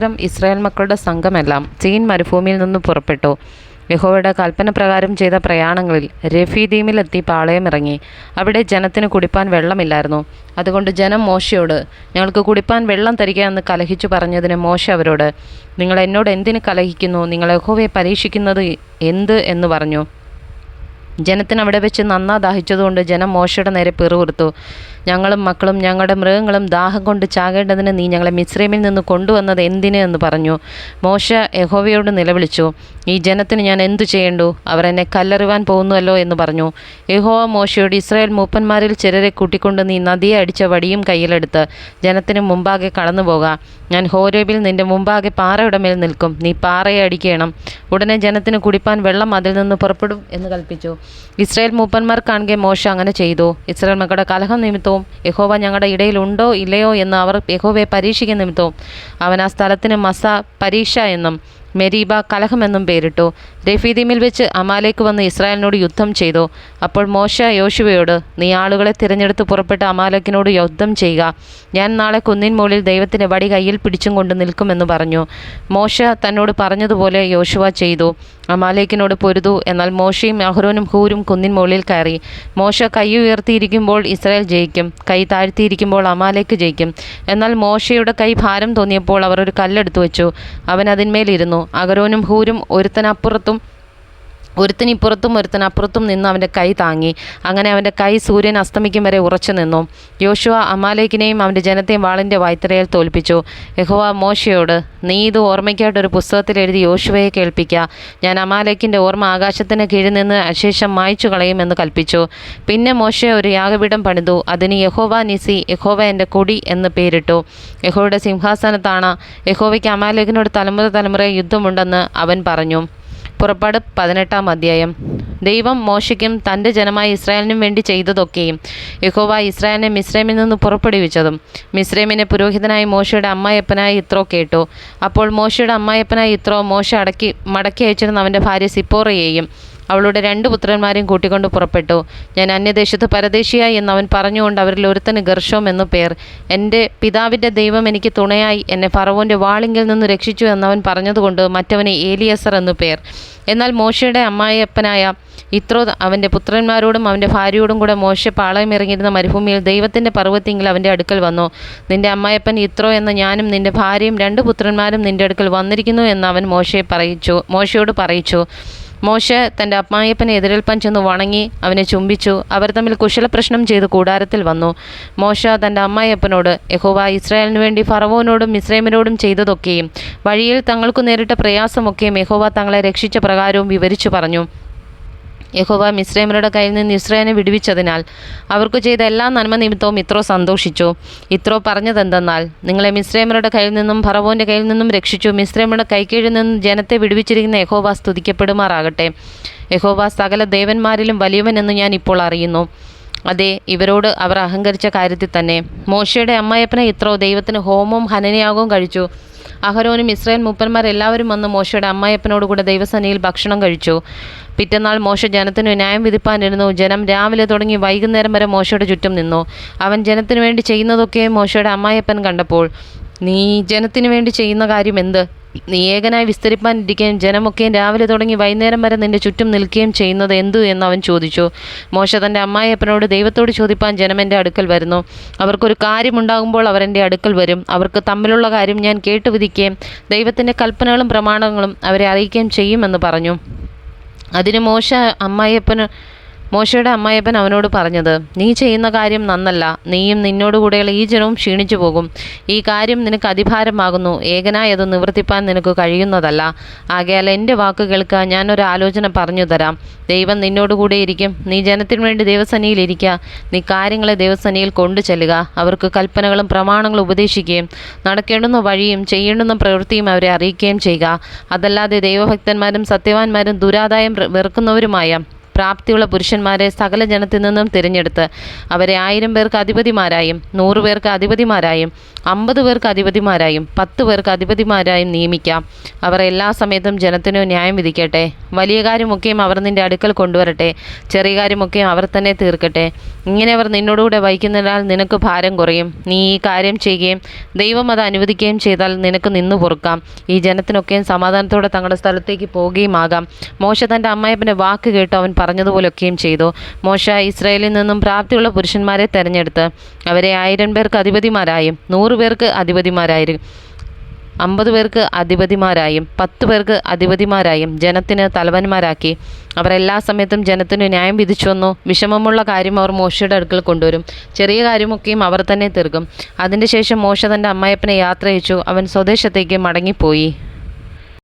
അനന്തരം ഇസ്രായേൽ മക്കളുടെ സംഘമെല്ലാം സീൻ മരുഭൂമിയിൽ നിന്ന് പുറപ്പെട്ടു. യഹോവയുടെ കൽപ്പന പ്രകാരം ചെയ്ത പ്രയാണങ്ങളിൽ രഫീദീമിലെത്തി പാളയമിറങ്ങി. അവിടെ ജനത്തിന് കുടിപ്പാൻ വെള്ളമില്ലായിരുന്നു. അതുകൊണ്ട് ജനം മോശയോട് ഞങ്ങൾക്ക് കുടിപ്പാൻ വെള്ളം തരിക എന്ന് കലഹിച്ചു പറഞ്ഞതിന് മോശ അവരോട് നിങ്ങൾ എന്നോട് എന്തിന് കലഹിക്കുന്നു? നിങ്ങൾ യഹോവയെ പരീക്ഷിക്കുന്നത് എന്ത്? എന്ന് പറഞ്ഞു. ജനത്തിന് അവിടെ വെച്ച് നന്നാ ദാഹിച്ചതുകൊണ്ട് ജനം മോശയുടെ നേരെ പിറുവിറുത്തു ഞങ്ങളും മക്കളും ഞങ്ങളുടെ മൃഗങ്ങളും ദാഹം കൊണ്ട് ചാകേണ്ടതിന് നീ ഞങ്ങളെ മിശ്രമിൽ നിന്ന് കൊണ്ടുവന്നത് എന്തിന് എന്ന് പറഞ്ഞു. മോശ യഹോവയോട് നിലവിളിച്ചു ഈ ജനത്തിന് ഞാൻ എന്തു ചെയ്യേണ്ടു? അവർ എന്നെ കല്ലെറിവാൻ പോകുന്നുവല്ലോ എന്ന് പറഞ്ഞു. യഹോവ മോശയോട് ഇസ്രായേൽ മൂപ്പന്മാരിൽ ചിലരെ കൂട്ടിക്കൊണ്ട് നീ നദിയെ അടിച്ച വടിയും കയ്യിലെടുത്ത് ജനത്തിന് മുമ്പാകെ കടന്നു പോകാം. ഞാൻ ഹോരേബിൽ നിന്റെ മുമ്പാകെ പാറയുടെ മേൽ നിൽക്കും. നീ പാറയെ അടിക്കണം. ഉടനെ ജനത്തിന് കുടിപ്പാൻ വെള്ളം അതിൽ നിന്ന് പുറപ്പെടും എന്ന് കൽപ്പിച്ചു. ഇസ്രായേൽ മൂപ്പന്മാർ കാണുകെ മോശ അങ്ങനെ ചെയ്തു. ഇസ്രായേൽ മക്കളുടെ കലഹം നിമിത്തവും യഹോവ ഞങ്ങളുടെ ഇടയിലുണ്ടോ ഇല്ലയോ എന്ന് അവർ യഹോവയെ പരീക്ഷിക്കുന്ന നിമിത്തവും അവൻ ആ സ്ഥലത്തിന് മസ പരീക്ഷ എന്നും മെരീബ കലഹമെന്നും പേരിട്ടു. രഫീദീമിൽ വെച്ച് അമാലേക്ക് വന്ന് ഇസ്രായേലിനോട് യുദ്ധം ചെയ്തു. അപ്പോൾ മോശ യോശുവയോട് നീ ആളുകളെ തിരഞ്ഞെടുത്ത് പുറപ്പെട്ട് അമാലേക്കിനോട് യുദ്ധം ചെയ്യുക. ഞാൻ നാളെ കുന്നിൻ മുകളിൽ ദൈവത്തിന്റെ വടി കയ്യിൽ പിടിച്ചും കൊണ്ട് നിൽക്കുമെന്ന് പറഞ്ഞു. മോശ തന്നോട് പറഞ്ഞതുപോലെ യോശുവ ചെയ്തു. അമാലേക്കിനോട് പൊരുതു. എന്നാൽ മോശയും അഹ്റോനും ഹൂരും കുന്നിൻ മുകളിൽ കയറി. മോശ കൈ ഉയർത്തിയിരിക്കുമ്പോൾ ഇസ്രായേൽ ജയിക്കും. കൈ താഴ്ത്തിയിരിക്കുമ്പോൾ അമാലേക്ക് ജയിക്കും. എന്നാൽ മോശയുടെ കൈ ഭാരം തോന്നിയപ്പോൾ അവർ ഒരു കല്ലെടുത്തു വെച്ചു അവൻ അതിന്മേലിരുന്നു അഹരോനും ഹൂരും ഒരുത്തനപ്പുറത്തും ഒരുത്തനിപ്പുറത്തും ഒരുത്തനപ്പുറത്തും നിന്ന് അവന്റെ കൈ താങ്ങി. അങ്ങനെ അവന്റെ കൈ സൂര്യൻ അസ്തമിക്കും വരെ ഉറച്ചു നിന്നു. യോശുവ അമാലേക്കിനെയും അവന്റെ ജനത്തെയും വാളിന്റെ വായ്ത്തരയിൽ തോൽപ്പിച്ചു. യഹോവ മോശയോട് നീ ഇത് ഓർമ്മയ്ക്കായിട്ട് ഒരു പുസ്തകത്തിൽ എഴുതി യോശുവയെ കേൾപ്പിക്കുക ഞാൻ അമാലേക്കിന്റെ ഓർമ്മ ആകാശത്തിന് കീഴിൽ നിന്ന് അശേഷം മായ്ച്ചു കളയുമെന്ന് കൽപ്പിച്ചു. പിന്നെ മോശ ഒരു യാഗപീഠം പണിതു. അതിന് യഹോവ നിസി യഹോവ എന്റെ കൊടി എന്ന് പേരിട്ടു. യഹോവയുടെ സിംഹാസനത്താണ് യഹോവയ്ക്ക് അമാലേക്കിനോട് തലമുറ തലമുറ യുദ്ധമുണ്ടെന്ന് അവൻ പറഞ്ഞു. പുറപ്പാട് പതിനെട്ടാം അധ്യായം. ദൈവം മോശയ്ക്കും തന്റെ ജനമായ ഇസ്രായേലിനും വേണ്ടി ചെയ്തതൊക്കെയും യഹോവ ഇസ്രായേലിനെ മിസ്രൈമിൽ നിന്ന് പുറപ്പെടുവിച്ചതും. മിസ്രൈമിനെ പുരോഹിതനായി മോശയുടെ അമ്മായപ്പനായ ഇത്രോ കേട്ടു. അപ്പോൾ മോശയുടെ അമ്മായപ്പനായ ഇത്രോ മോശ അടക്കി മടക്കി അയച്ചിരുന്ന അവന്റെ ഭാര്യ സിപ്പോറയെയും അവളുടെ രണ്ട് പുത്രന്മാരെയും കൂട്ടിക്കൊണ്ട് പുറപ്പെട്ടു. ഞാൻ അന്യദേശത്ത് പരദേശിയായി എന്ന് അവൻ പറഞ്ഞുകൊണ്ട് അവരിൽ ഒരുത്തന് ഗർഷോം എന്നു പേർ. എന്റെ പിതാവിന്റെ ദൈവം എനിക്ക് തുണയായി. എന്നെ ഫറവോന്റെ വാളിങ്കിൽ നിന്ന് രക്ഷിച്ചു എന്നവൻ പറഞ്ഞതുകൊണ്ട് മറ്റവന് ഏലിയസർ എന്നു പേർ. എന്നാൽ മോശയുടെ അമ്മായിയപ്പനായ ഇത്രോ അവന്റെ പുത്രന്മാരോടും അവന്റെ ഭാര്യയോടും കൂടെ മോശ പാളയം ഇറങ്ങിയിരുന്ന മരുഭൂമിയിൽ ദൈവത്തിന്റെ പർവത്തിങ്കിൽ അവന്റെ അടുക്കൽ വന്നു. നിന്റെ അമ്മായപ്പൻ ഇത്രോ എന്ന ഞാനും നിന്റെ ഭാര്യയും രണ്ട് പുത്രന്മാരും നിന്റെ അടുക്കൽ വന്നിരിക്കുന്നു എന്ന് അവൻ മോശയെ പറയിച്ചു മോശയോട് പറയിച്ചു. മോശ തന്റെ അപ്മായപ്പനെ എതിരേൽപ്പാൻ ചെന്ന് വണങ്ങി അവനെ ചുംബിച്ചു. അവർ തമ്മിൽ കുശലപ്രശ്നം ചെയ്ത് കൂടാരത്തിൽ വന്നു. മോശ തന്റെ അമ്മായപ്പനോട് യഹോവ ഇസ്രായേലിന് വേണ്ടി ഫറവോനോടും ഇസ്രൈമിനോടും ചെയ്തതൊക്കെയും വഴിയിൽ തങ്ങൾക്കു നേരിട്ട പ്രയാസമൊക്കെയും യഹോവ തങ്ങളെ രക്ഷിച്ച പ്രകാരവും വിവരിച്ചു പറഞ്ഞു. യഹോവ മിസ്രൈമരുടെ കയ്യിൽ നിന്ന് ഇസ്രയേനെ വിടുവിച്ചതിനാൽ അവർക്ക് ചെയ്ത എല്ലാ നന്മ നിമിത്തവും ഇത്രോ സന്തോഷിച്ചു. ഇത്രോ പറഞ്ഞതെന്തെന്നാൽ നിങ്ങളെ മിസ്രൈമരുടെ കയ്യിൽ നിന്നും ഫറവോന്റെ കയ്യിൽ നിന്നും രക്ഷിച്ചു. മിശ്രൈമരുടെ കൈക്കീഴിൽ നിന്നും ജനത്തെ വിടുവിച്ചിരിക്കുന്ന യഹോവ സ്തുതിക്കപ്പെടുമാറാകട്ടെ. യഹോവ സകല ദേവന്മാരിലും വലിയവൻ എന്ന് ഞാൻ ഇപ്പോൾ അറിയുന്നു. അതെ ഇവരോട് അവർ അഹങ്കരിച്ച കാര്യത്തിൽ തന്നെ. മോശയുടെ അമ്മയപ്പനെ ഇത്രോ ദൈവത്തിന് ഹോമവും ഹനനയാഗവും കഴിച്ചു. അഹരോനും ഇസ്രായേൽ മൂപ്പന്മാർ എല്ലാവരും വന്ന് മോശയുടെ അമ്മായപ്പനോടുകൂടെ ദൈവസേനയിൽ ഭക്ഷണം കഴിച്ചു. പിറ്റന്നാൾ മോശ ജനത്തിന് ന്യായം വിധിപ്പാനിരുന്നു. ജനം രാവിലെ തുടങ്ങി വൈകുന്നേരം വരെ മോശയുടെ ചുറ്റും നിന്നു. അവൻ ജനത്തിനു വേണ്ടി ചെയ്യുന്നതൊക്കെ മോശയുടെ അമ്മായപ്പൻ കണ്ടപ്പോൾ നീ ജനത്തിനു വേണ്ടി ചെയ്യുന്ന കാര്യം എന്ത്? നീ ഏകനായി വിസ്തരിപ്പാനിരിക്കുകയും ജനമൊക്കെയും രാവിലെ തുടങ്ങി വൈകുന്നേരം വരെ നിന്റെ ചുറ്റും നിൽക്കുകയും ചെയ്യുന്നത് എന്തു? എന്ന് അവൻ ചോദിച്ചു. മോശ തന്റെ അമ്മായിയപ്പനോട് ദൈവത്തോട് ചോദിപ്പാൻ ജനം എന്റെ അടുക്കൽ വരുന്നു. അവർക്കൊരു കാര്യമുണ്ടാകുമ്പോൾ അവർ എന്റെ അടുക്കൽ വരും. അവർക്ക് തമ്മിലുള്ള കാര്യം ഞാൻ കേട്ടു വിധിക്കുകയും ദൈവത്തിന്റെ കൽപ്പനകളും പ്രമാണങ്ങളും അവരെ അറിയിക്കുകയും ചെയ്യുമെന്ന് പറഞ്ഞു. അതിന് മോശ അമ്മായിയപ്പന് മോശയുടെ അമ്മായിയപ്പൻ അവനോട് പറഞ്ഞത് നീ ചെയ്യുന്ന കാര്യം നന്നല്ല. നീയും നിന്നോടുകൂടെയുള്ള ഈ ജനവും ക്ഷീണിച്ചു പോകും. ഈ കാര്യം നിനക്ക് അതിഭാരമാകുന്നു ഏകനായി അത് നിവർത്തിപ്പാൻ നിനക്ക് കഴിയുന്നതല്ല. ആകയാൽ എന്റെ വാക്ക് കേൾക്കുക ഞാനൊരു ആലോചന പറഞ്ഞു തരാം. ദൈവം നിന്നോടുകൂടെ ഇരിക്കും. നീ ജനത്തിനു വേണ്ടി ദൈവസന്നിയിൽ ഇരിക്കുക നീ കാര്യങ്ങളെ ദേവസനയിൽ കൊണ്ടു ചെല്ലുക. അവർക്ക് കൽപ്പനകളും പ്രമാണങ്ങളും ഉപദേശിക്കുകയും നടക്കേണ്ടുന്ന വഴിയും ചെയ്യേണ്ടുന്ന പ്രവൃത്തിയും അവരെ അറിയിക്കുകയും ചെയ്യുക. അതല്ലാതെ ദൈവഭക്തന്മാരും സത്യവാന്മാരും ദുരാദായം വെറുക്കുന്നവരുമായ പ്രാപ്തിയുള്ള പുരുഷന്മാരെ സകല ജനത്തിൽ നിന്നും തിരഞ്ഞെടുത്ത് അവരെ ആയിരം പേർക്ക് അധിപതിമാരായും നൂറ് പേർക്ക് അധിപതിമാരായും അമ്പത് പേർക്ക് അധിപതിമാരായും പത്ത് പേർക്ക് അധിപതിമാരായും നിയമിക്കാം. അവർ എല്ലാ സമയത്തും ജനത്തിനു ന്യായം വിധിക്കട്ടെ. വലിയ കാര്യമൊക്കെയും അവർ നിന്റെ അടുക്കൽ കൊണ്ടുവരട്ടെ. ചെറിയ കാര്യമൊക്കെയും അവർ തന്നെ തീർക്കട്ടെ. ഇങ്ങനെ അവർ നിന്നോടുകൂടെ വഹിക്കുന്നതിനാൽ നിനക്ക് ഭാരം കുറയും. നീ ഈ കാര്യം ചെയ്യുകയും ദൈവം അത് അനുവദിക്കുകയും ചെയ്താൽ നിനക്ക് നിന്നു പൊറുക്കാം. ഈ ജനത്തിനൊക്കെയും സമാധാനത്തോടെ തങ്ങളുടെ സ്ഥലത്തേക്ക് പോവുകയും ആകാം മോശ തന്റെ അമ്മായപ്പന്റെ വാക്ക് കേട്ട് അവൻ പറഞ്ഞതുപോലൊക്കെയും ചെയ്തു. മോശ ഇസ്രയേലിൽ നിന്നും പ്രാപ്തിയുള്ള പുരുഷന്മാരെ തെരഞ്ഞെടുത്ത്. അവരെ ആയിരം പേർക്ക് അധിപതിമാരായും നൂറ് പേർക്ക് അധിപതിമാരായും അമ്പത് പേർക്ക് അധിപതിമാരായും പത്ത് പേർക്ക് അധിപതിമാരായും ജനത്തിന് തലവന്മാരാക്കി. അവർ എല്ലാ സമയത്തും ജനത്തിന് ന്യായം വിധിച്ചു വന്നു. വിഷമമുള്ള കാര്യം അവർ മോശയുടെ അടുക്കൽ കൊണ്ടുവരും. ചെറിയ കാര്യമൊക്കെയും അവർ തന്നെ തീർക്കും. അതിന്റെ ശേഷം മോശ തന്റെ അമ്മായപ്പനെ യാത്ര അയച്ചു അവൻ സ്വദേശത്തേക്ക് മടങ്ങിപ്പോയി.